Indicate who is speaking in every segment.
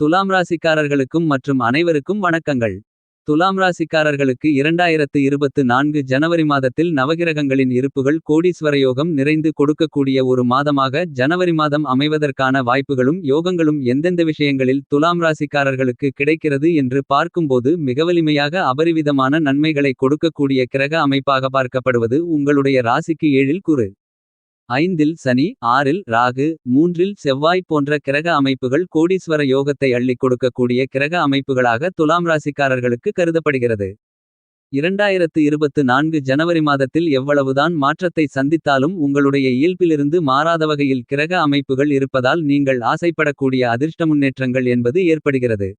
Speaker 1: துலாம் ராசிக்காரர்களுக்கும் மற்றும் அனைவருக்கும் வணக்கங்கள். துலாம் ராசிக்காரர்களுக்கு இரண்டாயிரத்து இருபத்து நான்கு ஜனவரி மாதத்தில் நவகிரகங்களின் இருப்புகள் கோடீஸ்வரயோகம் நிறைந்து கொடுக்கக்கூடிய ஒரு மாதமாக ஜனவரி மாதம் அமைவதற்கான வாய்ப்புகளும் யோகங்களும் எந்தெந்த விஷயங்களில் துலாம் ராசிக்காரர்களுக்கு கிடைக்கிறது என்று பார்க்கும்போது மிகவலிமையாக அபரிவிதமான நன்மைகளை கொடுக்கக்கூடிய கிரக அமைப்பாக பார்க்கப்படுவது உங்களுடைய ராசிக்கு ஏழில் குறு ஐந்தில் சனி ஆறில் ராகு மூன்றில் செவ்வாய் போன்ற கிரக அமைப்புகள் கோடீஸ்வர யோகத்தை அள்ளிக் கொடுக்கக்கூடிய கிரக அமைப்புகளாக துலாம் ராசிக்காரர்களுக்கு கருதப்படுகிறது. இரண்டாயிரத்து இருபத்து நான்கு ஜனவரி மாதத்தில் எவ்வளவுதான் மாற்றத்தை சந்தித்தாலும் உங்களுடைய இயல்பிலிருந்து மாறாத வகையில் கிரக அமைப்புகள் இருப்பதால் நீங்கள் ஆசைப்படக்கூடிய அதிர்ஷ்ட முன்னேற்றங்கள் என்பது ஏற்படுகிறது.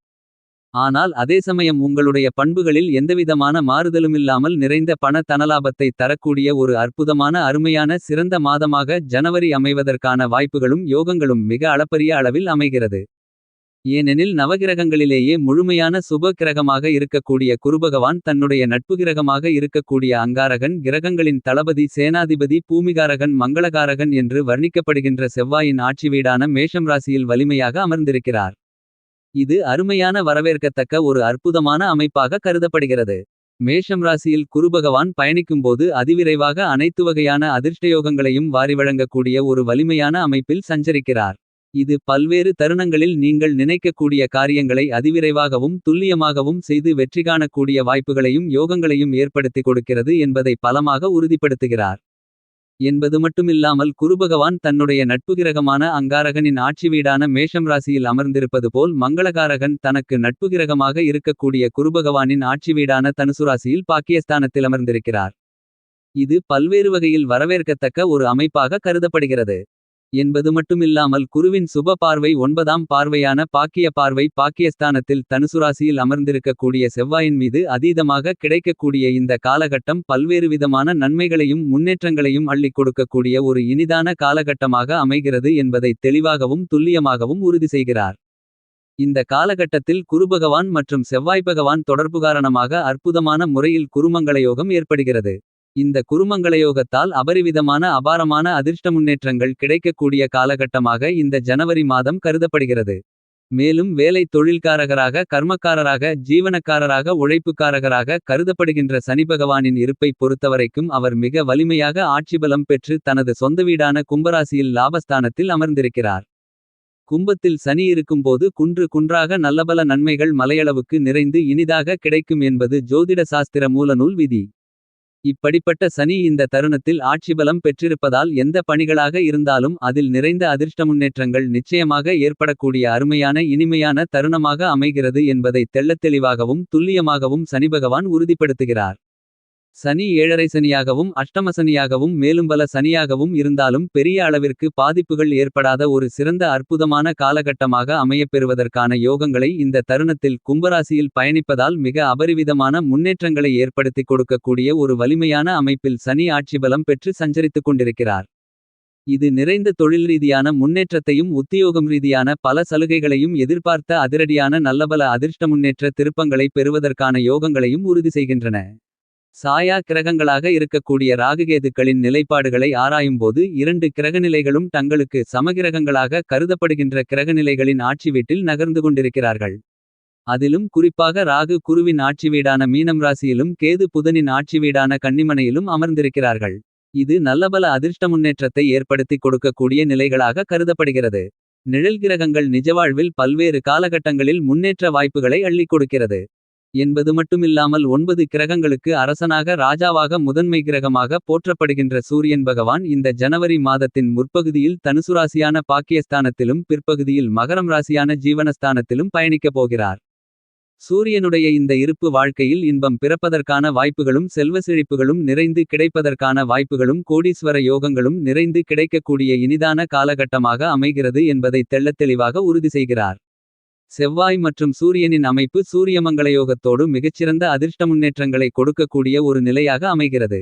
Speaker 1: ஆனால் அதே சமயம் உங்களுடைய பண்புகளில் எந்தவிதமான மாறுதலுமில்லாமல் நிறைந்த பண தனலாபத்தை தரக்கூடிய ஒரு அற்புதமான அருமையான சிறந்த மாதமாக ஜனவரி அமைவதற்கான வாய்ப்புகளும் யோகங்களும் மிக அளப்பரிய அளவில் அமைகிறது. ஏனெனில் நவகிரகங்களிலேயே முழுமையான சுப கிரகமாக இருக்கக்கூடிய குருபகவான் தன்னுடைய நட்பு கிரகமாக இருக்கக்கூடிய அங்காரகன் கிரகங்களின் தளபதி சேனாதிபதி பூமிகாரகன் மங்களகாரகன் என்று வர்ணிக்கப்படுகின்ற செவ்வாயின் ஆட்சி வீடான மேஷம் ராசியில் வலிமையாக அமர்ந்திருக்கிறார். இது அருமையான வரவேற்கத்தக்க ஒரு அற்புதமான அமைப்பாக கருதப்படுகிறது. மேஷம் ராசியில் குருபகவான் பயணிக்கும்போது அதிவிரைவாக அனைத்து வகையான அதிர்ஷ்டயோகங்களையும் வாரி வழங்கக்கூடிய ஒரு வலிமையான அமைப்பில் சஞ்சரிக்கிறார். இது பல்வேறு தருணங்களில் நீங்கள் நினைக்கக்கூடிய காரியங்களை அதிவிரைவாகவும் துல்லியமாகவும் செய்து வெற்றி காணக்கூடிய வாய்ப்புகளையும் யோகங்களையும் ஏற்படுத்தி கொடுக்கிறது என்பதை பலமாக உறுதிப்படுத்துகிறார். என்பது மட்டுமில்லாமல் குருபகவான் தன்னுடைய நட்புகிரகமான அங்காரகனின் ஆட்சி வீடான மேஷம் ராசியில் அமர்ந்திருப்பது போல் மங்களகாரகன் தனக்கு நட்புகிரகமாக இருக்கக்கூடிய குருபகவானின் ஆட்சி வீடான தனுசுராசியில் பாக்கியஸ்தானத்தில் அமர்ந்திருக்கிறார். இது பல்வேறு வகையில் வரவேற்கத்தக்க ஒரு அமைப்பாக கருதப்படுகிறது. என்பது மட்டுமில்லாமல் குருவின் சுப பார்வை ஒன்பதாம் பார்வையான பாக்கிய பார்வை பாக்கியஸ்தானத்தில் தனுசுராசியில் அமர்ந்திருக்கக்கூடிய செவ்வாயின் மீது அதீதமாக கிடைக்கக்கூடிய இந்த காலகட்டம் பல்வேறு விதமான நன்மைகளையும் முன்னேற்றங்களையும் அள்ளி கொடுக்கக்கூடிய ஒரு இனிதான காலகட்டமாக அமைகிறது என்பதை தெளிவாகவும் துல்லியமாகவும் உறுதி செய்கிறார். இந்த காலகட்டத்தில் குருபகவான் மற்றும் செவ்வாய் பகவான் தொடர்பு காரணமாக அற்புதமான முறையில் குருமங்களயோகம் ஏற்படுகிறது. இந்த குருமங்களயோகத்தால் அபரிவிதமான அபாரமான அதிர்ஷ்ட முன்னேற்றங்கள் கிடைக்கக்கூடிய காலகட்டமாக இந்த ஜனவரி மாதம் கருதப்படுகிறது. மேலும் வேலை தொழில்காரகராக கர்மக்காரராக ஜீவனக்காரராக உழைப்புக்காரகராக கருதப்படுகின்ற சனிபகவானின் இருப்பை பொறுத்தவரைக்கும் அவர் மிக வலிமையாக ஆட்சிபலம் பெற்று தனது சொந்த வீடான கும்பராசியில் லாபஸ்தானத்தில் அமர்ந்திருக்கிறார். கும்பத்தில் சனி இருக்கும்போது குன்று குன்றாக நல்லபல நன்மைகள் மலையளவுக்கு நிறைந்து இனிதாக கிடைக்கும் என்பது ஜோதிட சாஸ்திர மூலநூல் விதி. இப்படிப்பட்ட சனி இந்த தருணத்தில் ஆட்சிபலம் பெற்றிருப்பதால் எந்த பணிகளாக இருந்தாலும் அதில் நிறைந்த அதிர்ஷ்ட முன்னேற்றங்கள் நிச்சயமாக ஏற்படக்கூடிய அருமையான இனிமையான தருணமாக அமைகிறது என்பதை தெள்ளத்தெளிவாகவும் துல்லியமாகவும் சனிபகவான் உறுதிப்படுத்துகிறார். சனி ஏழரை சனியாகவும் அஷ்டமசனியாகவும் மேலும் பல சனியாகவும் இருந்தாலும் பெரிய அளவிற்கு பாதிப்புகள் ஏற்படாத ஒரு சிறந்த அற்புதமான காலகட்டமாக அமையப்பெறுவதற்கான யோகங்களை இந்த தருணத்தில் கும்பராசியில் பயணிப்பதால் மிக அபரிவிதமான முன்னேற்றங்களை ஏற்படுத்திக் கொடுக்கக்கூடிய ஒரு வலிமையான அமைப்பில் சனி ஆட்சிபலம் பெற்று சஞ்சரித்துக் கொண்டிருக்கிறார். இது நிறைந்த தொழில் ரீதியான முன்னேற்றத்தையும் உத்தியோகம் ரீதியான பல சலுகைகளையும் எதிர்பார்த்த அதிரடியான நல்லபல அதிர்ஷ்ட முன்னேற்ற திருப்பங்களை பெறுவதற்கான யோகங்களையும் உறுதி செய்கின்றன. சாயா கிரகங்களாக இருக்கக்கூடிய ராகுகேதுக்களின் நிலைப்பாடுகளை ஆராயும்போது இரண்டு கிரகநிலைகளும் தங்களுக்கு சமகிரகங்களாக கருதப்படுகின்ற கிரகநிலைகளின் ஆட்சி வீட்டில் நகர்ந்து கொண்டிருக்கிறார்கள். அதிலும் குறிப்பாக ராகு குருவின் ஆட்சி வீடான மீனம் ராசியிலும் கேது புதனின் ஆட்சி வீடான கன்னிமனையிலும் அமர்ந்திருக்கிறார்கள். இது நல்லபல அதிர்ஷ்ட முன்னேற்றத்தை ஏற்படுத்திக் கொடுக்கக்கூடிய நிலைகளாக கருதப்படுகிறது. நிழல் கிரகங்கள் நிஜவாழ்வில் பல்வேறு காலகட்டங்களில் முன்னேற்ற வாய்ப்புகளை அள்ளிக் கொடுக்கிறது. என்பது மட்டுமில்லாமல் ஒன்பது கிரகங்களுக்கு அரசனாக ராஜாவாக முதன்மை கிரகமாக போற்றப்படுகின்ற சூரியன் பகவான் இந்த ஜனவரி மாதத்தின் முற்பகுதியில் தனுசுராசியான பாக்கியஸ்தானத்திலும் பிற்பகுதியில் மகரம் ராசியான ஜீவனஸ்தானத்திலும் பயணிக்கப் போகிறார். சூரியனுடைய இந்த இருப்பு வாழ்க்கையில் இன்பம் பிறப்பதற்கான வாய்ப்புகளும் செல்வ செழிப்புகளும் நிறைந்து கிடைப்பதற்கான வாய்ப்புகளும் கோடீஸ்வர யோகங்களும் நிறைந்து கிடைக்கக்கூடிய இனிதான காலகட்டமாக அமைகிறது என்பதை தெள்ளத்தெளிவாக உறுதி செய்கிறார். செவ்வாய் மற்றும் சூரியனின் அமைப்பு சூரியமங்களயோகத்தோடு மிகச்சிறந்த அதிர்ஷ்ட முன்னேற்றங்களை கொடுக்கக்கூடிய ஒரு நிலையாக அமைகிறது.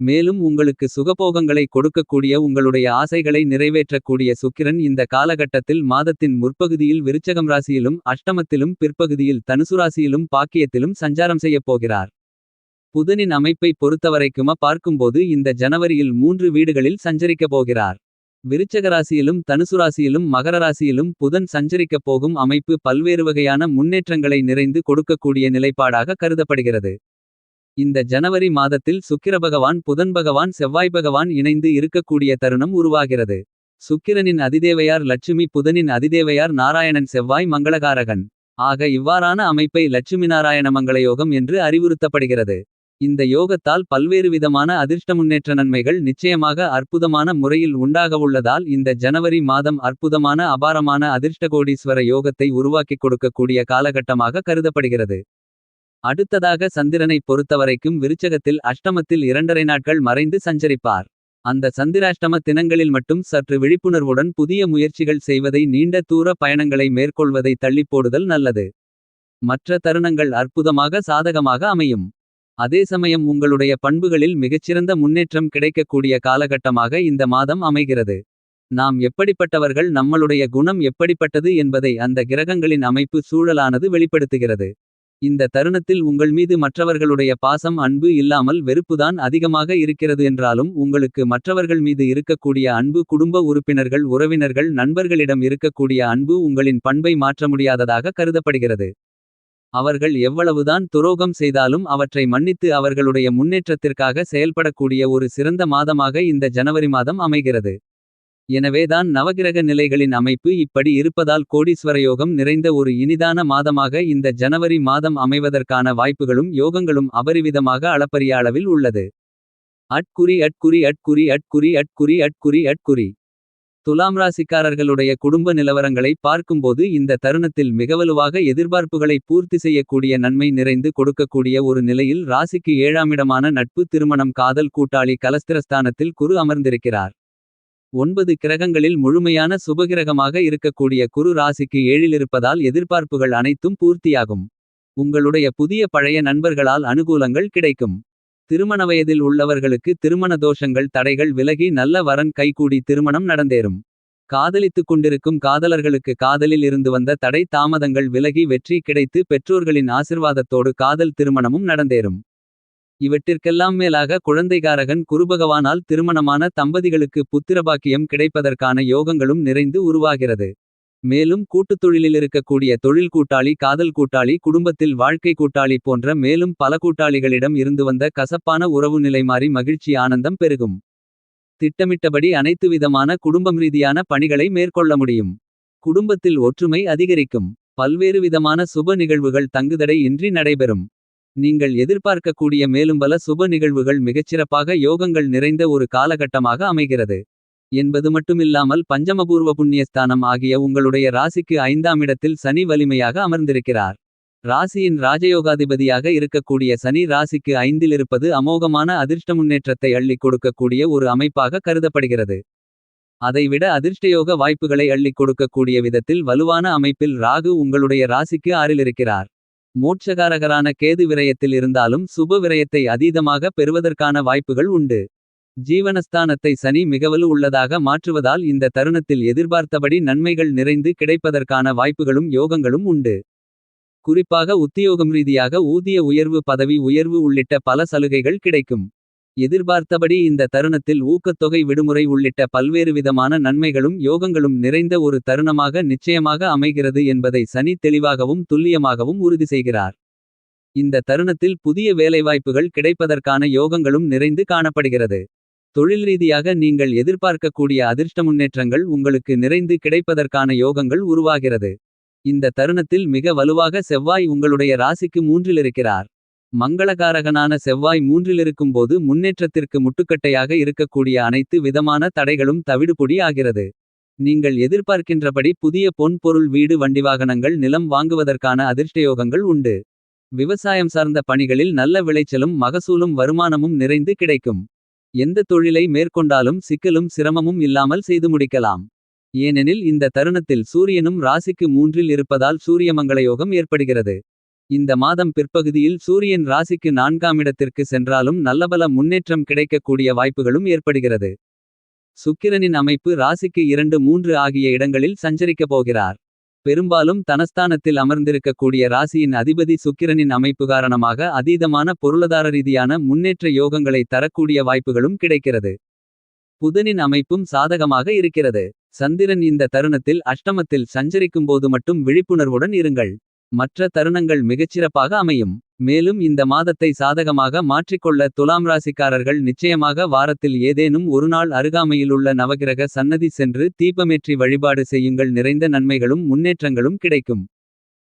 Speaker 1: மேலும் உங்களுக்கு சுகபோகங்களை கொடுக்கக்கூடிய உங்களுடைய ஆசைகளை நிறைவேற்றக்கூடிய சுக்கிரன் இந்த காலகட்டத்தில் மாதத்தின் முற்பகுதியில் விருச்சகம் ராசியிலும் அஷ்டமத்திலும் பிற்பகுதியில் தனுசுராசியிலும் பாக்கியத்திலும் சஞ்சாரம் செய்யப் போகிறார். புதனின் அமைப்பை பொறுத்தவரைக்கும பார்க்கும்போது இந்த ஜனவரியில் மூன்று வீடுகளில் சஞ்சரிக்கப் போகிறார். விருச்சக ராசியிலும் மகரராசியிலும் புதன் சஞ்சரிக்கப் போகும் அமைப்பு பல்வேறு வகையான முன்னேற்றங்களை நிறைந்து கொடுக்கக்கூடிய நிலைப்பாடாக கருதப்படுகிறது. இந்த ஜனவரி மாதத்தில் சுக்கிரபகவான் புதன் பகவான் செவ்வாய் பகவான் இணைந்து இருக்கக்கூடிய தருணம் உருவாகிறது. சுக்கிரனின் அதிதேவையார் லட்சுமி புதனின் அதிதேவையார் நாராயணன் செவ்வாய் மங்களகாரகன். ஆக இவ்வாறான அமைப்பை லட்சுமி நாராயண மங்களயோகம் என்று அறிவுறுத்தப்படுகிறது. இந்த யோகத்தால் பல்வேறு விதமான அதிர்ஷ்ட முன்னேற்ற நன்மைகள் நிச்சயமாக அற்புதமான முறையில் உண்டாகவுள்ளதால் இந்த ஜனவரி மாதம் அற்புதமான அபாரமான அதிர்ஷ்டகோடீஸ்வர யோகத்தை உருவாக்கிக் கொடுக்கக்கூடிய காலகட்டமாக கருதப்படுகிறது. அடுத்ததாக சந்திரனை பொறுத்தவரைக்கும் விருச்சகத்தில் அஷ்டமத்தில் இரண்டரை நாட்கள் மறைந்து சஞ்சரிப்பார். அந்த சந்திராஷ்டம தினங்களில் மட்டும் சற்று விழிப்புணர்வுடன் புதிய முயற்சிகள் செய்வதை நீண்ட தூர பயணங்களை மேற்கொள்வதை தள்ளிப்போடுதல் நல்லது. மற்ற தருணங்கள் அற்புதமாக சாதகமாக அமையும். அதே சமயம் உங்களுடைய பண்புகளில் மிகச்சிறந்த முன்னேற்றம் கிடைக்கக்கூடிய காலகட்டமாக இந்த மாதம் அமைகிறது. நாம் எப்படிப்பட்டவர்கள் நம்மளுடைய குணம் எப்படிப்பட்டது என்பதை அந்த கிரகங்களின் அமைப்பு சூழலானது வெளிப்படுத்துகிறது. இந்த தருணத்தில் உங்கள் மீது மற்றவர்களுடைய பாசம் அன்பு இல்லாமல் வெறுப்புதான் அதிகமாக இருக்கிறது என்றாலும் உங்களுக்கு மற்றவர்கள் மீது இருக்கக்கூடிய அன்பு குடும்ப உறுப்பினர்கள் உறவினர்கள் நண்பர்களிடம் இருக்கக்கூடிய அன்பு உங்களின் பண்பை மாற்ற முடியாததாக கருதப்படுகிறது. அவர்கள் எவ்வளவுதான் துரோகம் செய்தாலும் அவற்றை மன்னித்து அவர்களுடைய முன்னேற்றத்திற்காக செயல்படக்கூடிய ஒரு சிறந்த மாதமாக இந்த ஜனவரி மாதம் அமைகிறது. எனவேதான் நவகிரக நிலைகளின் அமைப்பு இப்படி இருப்பதால் கோடீஸ்வரயோகம் நிறைந்த ஒரு இனிதான மாதமாக இந்த ஜனவரி மாதம் அமைவதற்கான வாய்ப்புகளும் யோகங்களும் அபரிவிதமாக அளப்பரிய அளவில் உள்ளது. அட்குறி அட்குறி அட்குறி அட்குறி அட்குறி அட்குறி அட்குறி. துலாம் ராசிக்காரர்களுடைய குடும்ப நிலவரங்களை பார்க்கும்போது இந்த தருணத்தில் மிகவலுவாக எதிர்பார்ப்புகளை பூர்த்தி செய்யக்கூடிய நன்மை நிறைந்து கொடுக்கக்கூடிய ஒரு நிலையில் ராசிக்கு ஏழாமிடமான நட்பு திருமணம் காதல் கூட்டாளி கலஸ்திரஸ்தானத்தில் குரு அமர்ந்திருக்கிறார். ஒன்பது கிரகங்களில் முழுமையான சுபகிரகமாக இருக்கக்கூடிய குரு ராசிக்கு ஏழிலிருப்பதால் எதிர்பார்ப்புகள் அனைத்தும் பூர்த்தியாகும். உங்களுடைய புதிய பழைய நண்பர்களால் அனுகூலங்கள் கிடைக்கும். திருமண வயதில் உள்ளவர்களுக்கு திருமண தோஷங்கள் தடைகள் விலகி நல்ல வரன் கைகூடி திருமணம் நடந்தேறும். காதலித்துக் கொண்டிருக்கும் காதலர்களுக்கு காதலில் இருந்து வந்த தடை தாமதங்கள் விலகி வெற்றி கிடைத்து பெற்றோர்களின் ஆசிர்வாதத்தோடு காதல் திருமணமும் நடந்தேறும். இவற்றிற்கெல்லாம் மேலாக குழந்தைகாரகன் குருபகவானால் திருமணமான தம்பதிகளுக்கு புத்திரபாக்கியம் கிடைப்பதற்கான யோகங்களும் நிறைந்து உருவாகிறது. மேலும் கூட்டுத் தொழிலில் இருக்கக்கூடிய தொழில் கூட்டாளி காதல் கூட்டாளி குடும்பத்தில் வாழ்க்கை கூட்டாளி போன்ற மேலும் பல கூட்டாளிகளிடம் இருந்து வந்த கசப்பான உறவு நிலைமாறி மகிழ்ச்சி ஆனந்தம் பெருகும். திட்டமிட்டபடி அனைத்து விதமான குடும்பம் ரீதியான பணிகளை மேற்கொள்ள முடியும். குடும்பத்தில் ஒற்றுமை அதிகரிக்கும். பல்வேறு விதமான சுப நிகழ்வுகள் தங்குதடை இன்றி நடைபெறும். நீங்கள் எதிர்பார்க்கக்கூடிய மேலும் பல சுப நிகழ்வுகள் மிகச்சிறப்பாக யோகங்கள் நிறைந்த ஒரு காலகட்டமாக அமைகிறது. என்பது மட்டுமில்லாமல் பஞ்சமபூர்வ புண்ணியஸ்தானம் ஆகிய உங்களுடைய ராசிக்கு ஐந்தாம் இடத்தில் சனி வலிமையாக அமர்ந்திருக்கிறார். ராசியின் ராஜயோகாதிபதியாக இருக்கக்கூடிய சனி ராசிக்கு ஐந்தில் இருப்பது அமோகமான அதிர்ஷ்ட முன்னேற்றத்தை அள்ளிக் கொடுக்கக்கூடிய ஒரு அமைப்பாக கருதப்படுகிறது. அதைவிட அதிர்ஷ்டயோக வாய்ப்புகளை அள்ளிக் கொடுக்கக்கூடிய விதத்தில் வலுவான அமைப்பில் ராகு உங்களுடைய ராசிக்கு ஆறிலிருக்கிறார். மோட்சகாரகரான கேது விரயத்தில் இருந்தாலும் சுப விரயத்தை அதீதமாக பெறுவதற்கான வாய்ப்புகள் உண்டு. ஜீவனஸ்தானத்தை சனி மிகவலு உள்ளதாக மாற்றுவதால் இந்த தருணத்தில் எதிர்பார்த்தபடி நன்மைகள் நிறைந்து கிடைப்பதற்கான வாய்ப்புகளும் யோகங்களும் உண்டு. குறிப்பாக உத்தியோகம் ரீதியாக ஊதிய உயர்வு பதவி உயர்வு உள்ளிட்ட பல சலுகைகள் கிடைக்கும். எதிர்பார்த்தபடி இந்த தருணத்தில் ஊக்கத்தொகை விடுமுறை உள்ளிட்ட பல்வேறு விதமான நன்மைகளும் யோகங்களும் நிறைந்த ஒரு தருணமாக நிச்சயமாக அமைகிறது என்பதை சனி தெளிவாகவும் துல்லியமாகவும் உறுதி செய்கிறார். இந்த தருணத்தில் புதிய வேலைவாய்ப்புகள் கிடைப்பதற்கான யோகங்களும் நிறைந்து காணப்படுகிறது. தொழில் ரீதியாக நீங்கள் எதிர்பார்க்கக்கூடிய அதிர்ஷ்ட முன்னேற்றங்கள் உங்களுக்கு நிறைந்து கிடைப்பதற்கான யோகங்கள் உருவாகிறது. இந்த தருணத்தில் மிக வலுவாக செவ்வாய் உங்களுடைய ராசிக்கு மூன்றிலிருக்கிறார். மங்களகாரகனான செவ்வாய் மூன்றிலிருக்கும்போது முன்னேற்றத்திற்கு முட்டுக்கட்டையாக இருக்கக்கூடிய அனைத்து விதமான தடைகளும் தவிடுபொடி ஆகிறது. நீங்கள் எதிர்பார்க்கின்றபடி புதிய பொன் பொருள் வீடு வண்டிவாகனங்கள் நிலம் வாங்குவதற்கான அதிர்ஷ்டயோகங்கள் உண்டு. விவசாயம் சார்ந்த பணிகளில் நல்ல விளைச்சலும் மகசூலும் வருமானமும் நிறைந்து கிடைக்கும். எந்த தொழிலை மேற்கொண்டாலும் சிக்கலும் சிரமமும் இல்லாமல் செய்து முடிக்கலாம். ஏனெனில் இந்த தருணத்தில் சூரியனும் ராசிக்கு மூன்றில் இருப்பதால் சூரியமங்களயோகம் ஏற்படுகிறது. இந்த மாதம் பிற்பகுதியில் சூரியன் ராசிக்கு நான்காமிடத்திற்கு சென்றாலும் நல்லபல முன்னேற்றம் கிடைக்கக்கூடிய வாய்ப்புகளும் ஏற்படுகிறது. சுக்கிரனின் அமைப்பு ராசிக்கு இரண்டு மூன்று ஆகிய இடங்களில் சஞ்சரிக்கப் போகிறார். பெரும்பாலும் தனஸ்தானத்தில் அமர்ந்திருக்கக்கூடிய ராசியின் அதிபதி சுக்கிரனின் அமைப்பு காரணமாக அதீதமான பொருளாதார ரீதியான முன்னேற்ற யோகங்களை தரக்கூடிய வாய்ப்புகளும் கிடைக்கிறது. புதனின் அமைப்பும் சாதகமாக இருக்கிறது. சந்திரன் இந்த தருணத்தில் அஷ்டமத்தில் சஞ்சரிக்கும்போது மட்டும் விழிப்புணர்வுடன் இருங்கள். மற்ற தருணங்கள் மிகச்சிறப்பாக அமையும். மேலும் இந்த மாதத்தை சாதகமாக மாற்றிக்கொள்ள துலாம் ராசிக்காரர்கள் நிச்சயமாக வாரத்தில் ஏதேனும் ஒருநாள் அருகாமையிலுள்ள நவகிரக சன்னதி சென்று தீபமேற்றி வழிபாடு செய்யுங்கள் நிறைந்த நன்மைகளும் முன்னேற்றங்களும் கிடைக்கும்.